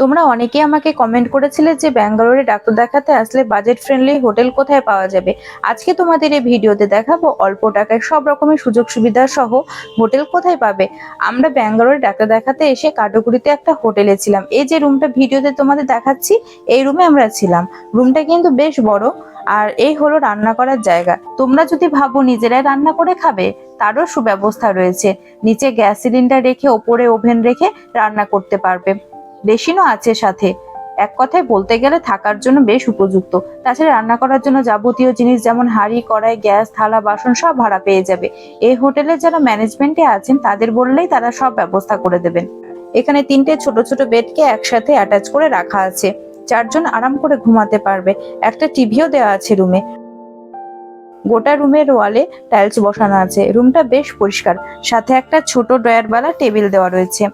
তোমরা অনেকে আমাকে কমেন্ট করেছিলে যে ব্যাঙ্গালোরে ডাক্তার দেখাতে আসলে বাজেট ফ্রেন্ডলি হোটেল কোথায় পাওয়া যাবে। আজকে তোমাদের এই ভিডিওতে দেখাবো অল্প টাকায় সব রকমের সুযোগ সুবিধা সহ হোটেল কোথায় পাবে। আমরা ব্যাঙ্গালোরে ডাক্তার দেখাতে এসে কাটুকুড়িতে একটা হোটেলে ছিলাম। এই যে রুমটা ভিডিওতে তোমাদের দেখাচ্ছি, এই রুমে আমরা ছিলাম। রুমটা কিন্তু বেশ বড় আর এই হলো রান্না করার জায়গা। তোমরা যদি ভাবো নিজেরাই রান্না করে খাবে, তারও সুব্যবস্থা রয়েছে। নিচে গ্যাস সিলিন্ডার রেখে, ওপরে ওভেন রেখে রান্না করতে পারবে। বেসিনও আছে সাথে। এক কথায় বলতে গেলে থাকার জন্য বেশ উপযুক্ত। তাছাড়া রান্না করার জন্য যাবতীয় জিনিস যেমন হাঁড়ি, কড়াই, গ্যাস, থালা, বাসন সব ভাড়া পেয়ে যাবে। এই হোটেলে যারা ম্যানেজমেন্টে আছেন, তাদের বললেই তারা সব ব্যবস্থা করে দেবেন। এখানে তিনটে ছোট ছোট বেডকে একসাথে অ্যাটাচ করে রাখা আছে। চারজন আরাম করে ঘুমাতে পারবে। একটা টিভিও দেওয়া আছে রুমে। গোটা রুমের ওয়ালে টাইলস বসানো আছে। রুমটা বেশ পরিষ্কার। সাথে একটা ছোট ড্রয়ারওয়ালা টেবিল দেওয়া রয়েছে।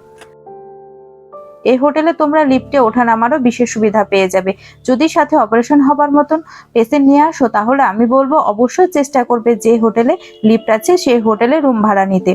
এই হোটেলে তোমরা লিফটে ওঠা নামারও বিশেষ সুবিধা পেয়ে যাবে। যদি সাথে অপারেশন হবার মতন পেশেন্ট নিয়ে আসো, তাহলে আমি বলব অবশ্যই চেষ্টা করবে যে হোটেলে লিফট আছে, সেই হোটেলে রুম ভাড়া নিতে।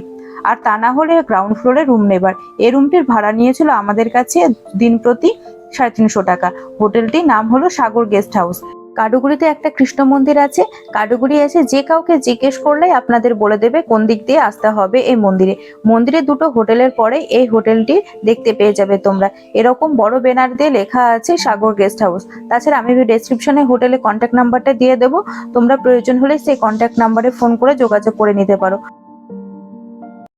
আর তা না হলে গ্রাউন্ড ফ্লোরে রুম নেবার। এই রুমটির ভাড়া নিয়েছিল আমাদের কাছে দিন প্রতি সাড়ে তিনশো টাকা। হোটেলটির নাম হলো সাগর গেস্ট হাউস। কাডুগুড়িতে একটা কৃষ্ণ মন্দির আছে। কাডুগুড়ি এসে যে কাউকে জিজ্ঞেস করলেই আপনাদের বলে দেবে কোন দিক দিয়ে আসতে হবে এই মন্দিরে। মন্দিরে দুটো হোটেলের পরে এই হোটেলটি দেখতে পেয়ে যাবে তোমরা। এরকম বড় ব্যানার দিয়ে লেখা আছে সাগর গেস্ট হাউস। তাছাড়া আমি ডেসক্রিপশনে হোটেলে কন্ট্যাক্ট নাম্বারটা দিয়ে দেবো। তোমরা প্রয়োজন হলে সেই কন্ট্যাক্ট নাম্বারে ফোন করে যোগাযোগ করে নিতে পারো।